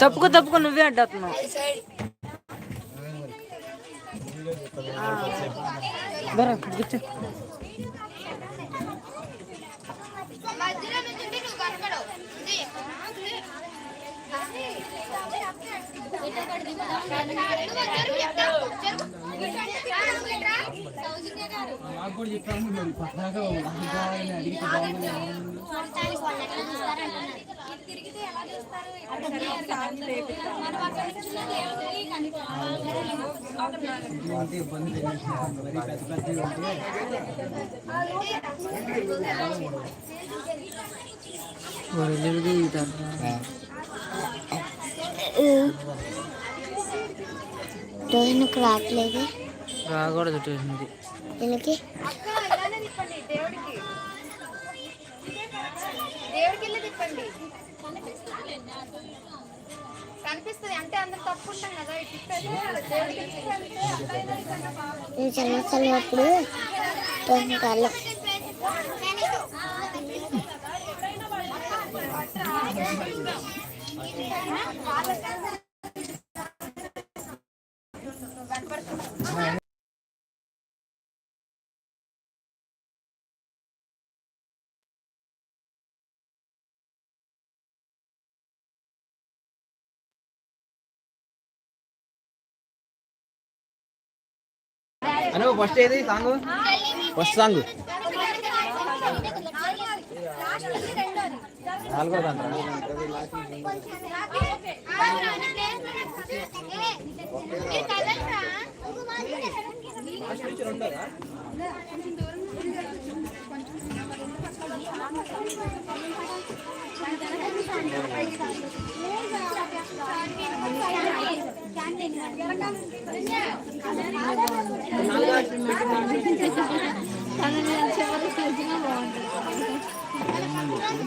తప్పుకు తప్పుకు నువ్వే అడ్డవుతున్నావు బరా కూర్చో. రోజునకు రావట్లేదు రాకూడదు ట్యూషన్కి దీనికి అక్క ఇలానే తిప్పండి దేవుడికి దేవుడికి వెళ్ళి తిప్పండి కనిపిస్తుంది అంటే అందరు తప్పుంటాం కదా ఇటు తిప్పేసి దేవుడికి వెళ్ళి తిప్పండి. అట్లా ఇలా ఇక్కడ బాగా. నేను చిన్నప్పుడు రోజునకు వెళ్ళం అను ఫస్ట్ ఏది? Song first song. నాలుగో దాంట్లో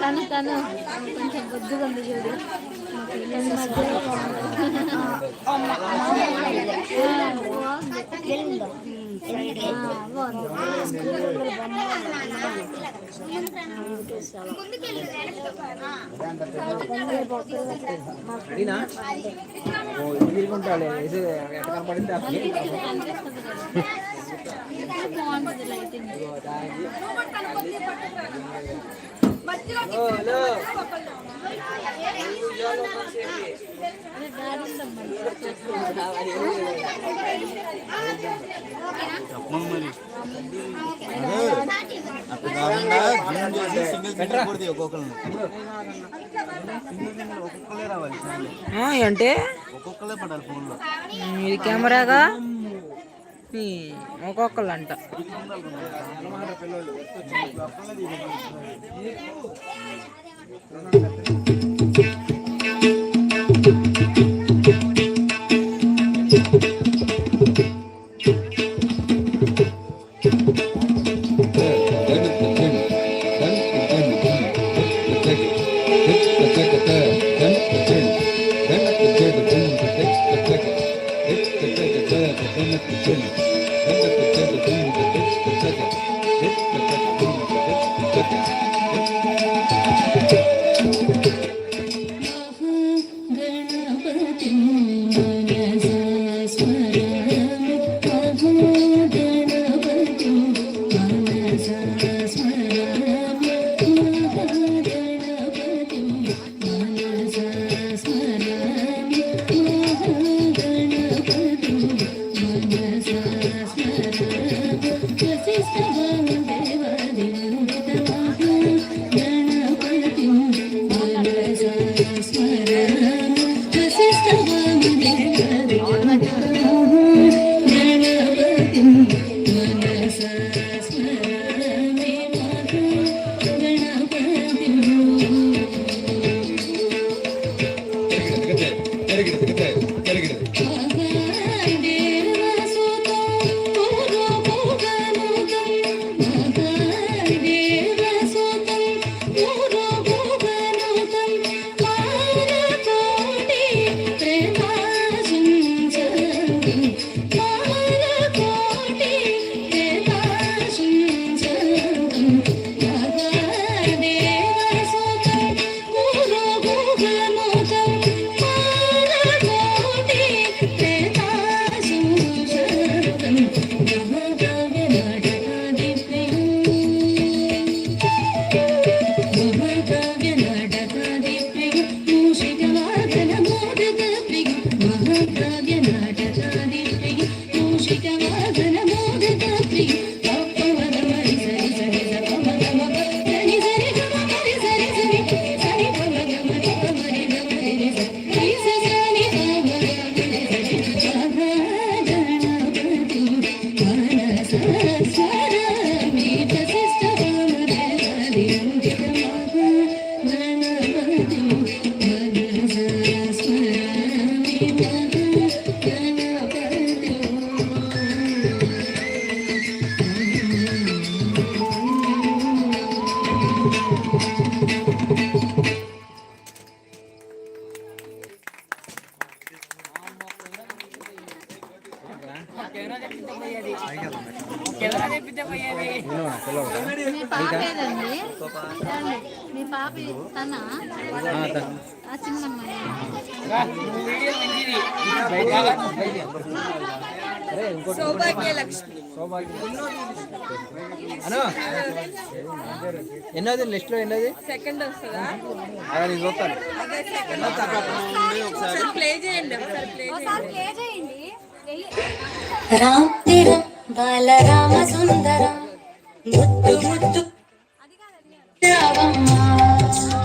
తను తను కొంచెం బొద్దుగా ఉంది చూడు ఈ కనపడింది బాగుంటుంది లైటింగ్ అంటే ఒక్కొక్కలే పడాలి ఫోన్లో. ఇది కెమెరాగా? ఒక్కొక్కళ్ళు అంట ఎన్నోది లిస్ట్లో ఎన్నోది? సెకండ్ వస్తుందా? అలా నేను చూస్తాను. ప్లే చేయండి ఒకసారి ప్లే చేయండి. రాత్రిర బాలరామ సుందర. ముద్దు ముద్దు రావమ్మ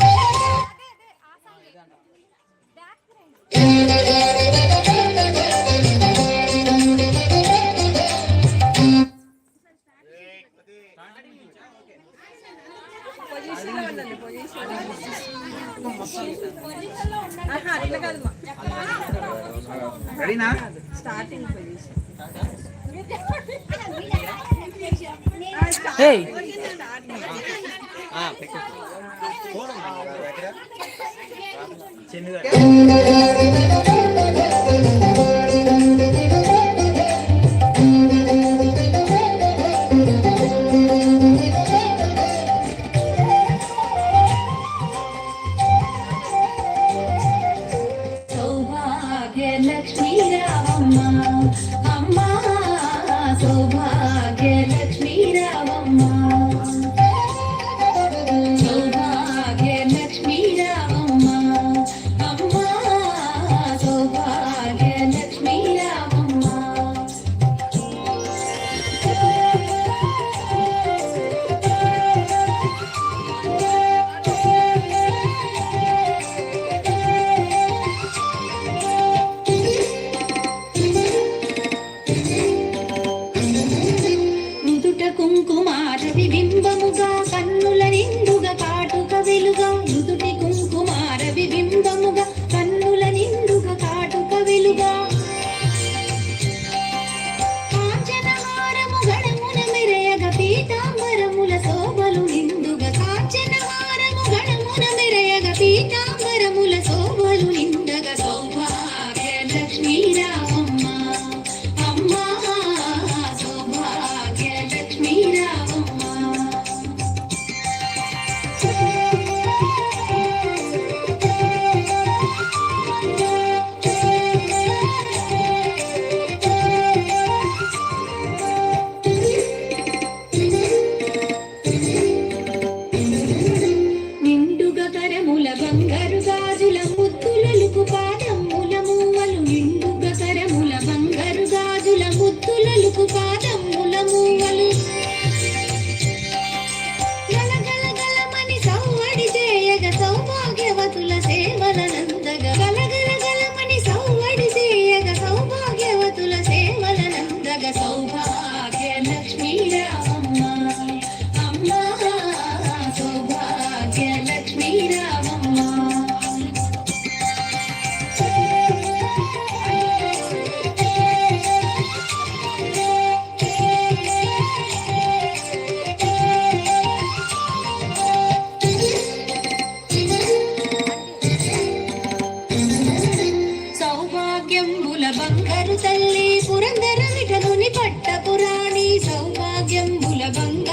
సౌభాగ్యంబుల బంగారు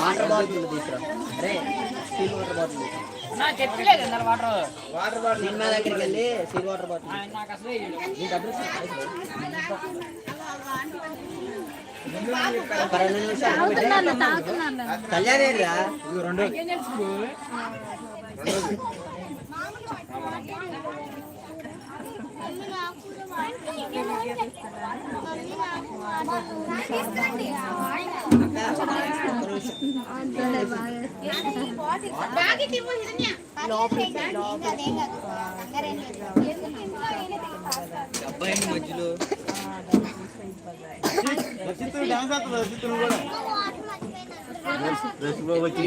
వాటర్ బాటిల్ తీసుకురా అరే steel water bottle water bottle cinema దగ్గరికి వెళ్ళి స్టీల్ వాటర్ బాటిల్ నీ డబ్బులు. కళ్యాణ్ ఏంట్రా? రెండు అబ్బాయి మధ్యలో డాన్స్ కూడా డ్రెస్ వచ్చి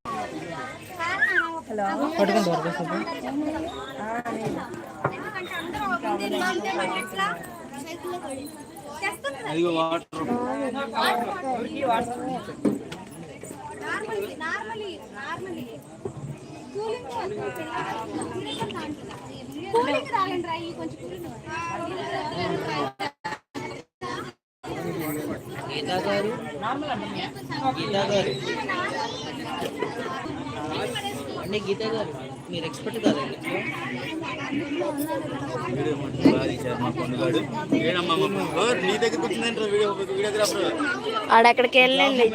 చేయడం. అదిగో వాటర్ కూలింగ్ రాగండి రా ఈ కొంచెం కూలింగ్ గీతా గారు గీతా గారు అంటే గీతా గారు మీరు ఎక్స్పర్ట్ కాదండి నీ దగ్గరికి వచ్చిందంటారు వీడియో వీడియోగ్రాఫర్ ఆడక్కడికి వెళ్ళండి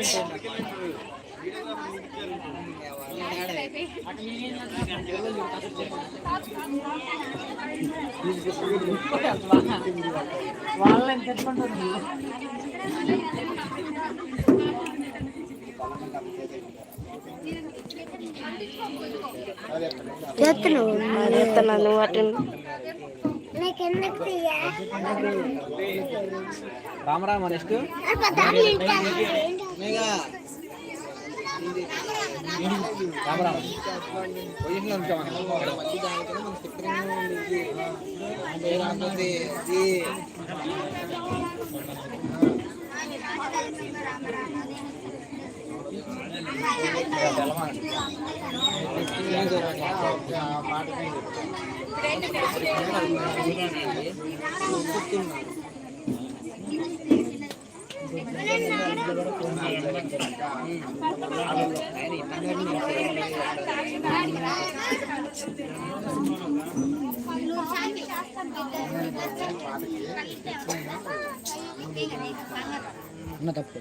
చేస్తున్నాను అటు రామరామ నెక్స్ట్. రామరామ పొజిషన్ ఉంచామని ఇక్కడ తప్పు.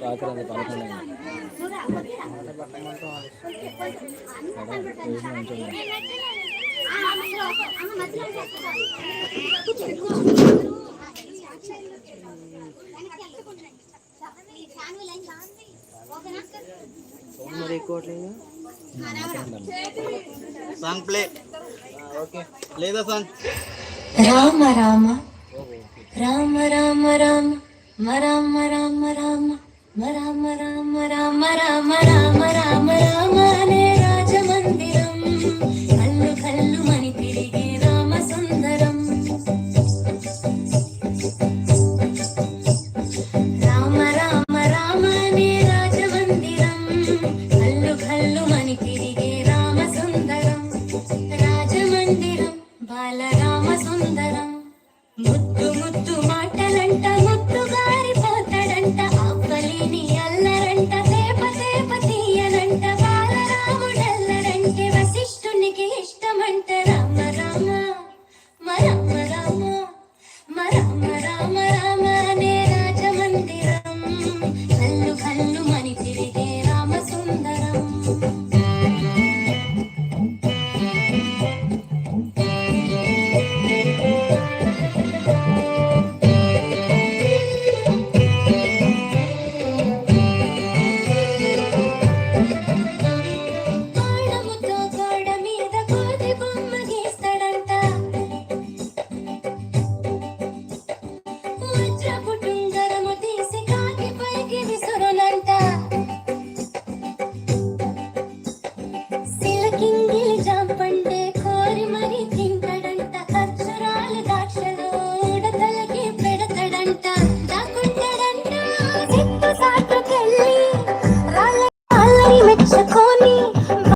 రాత్రి అది పదకొండు ఎక్కువ సాంగ్ ప్లే ఓకే లేదా సాంగ్ రామ రామ రామ రామ రామ రామ రామ రామ రామ రామ రామ రామ రామ రామ రామ అనే రాజమందిరం కల్లు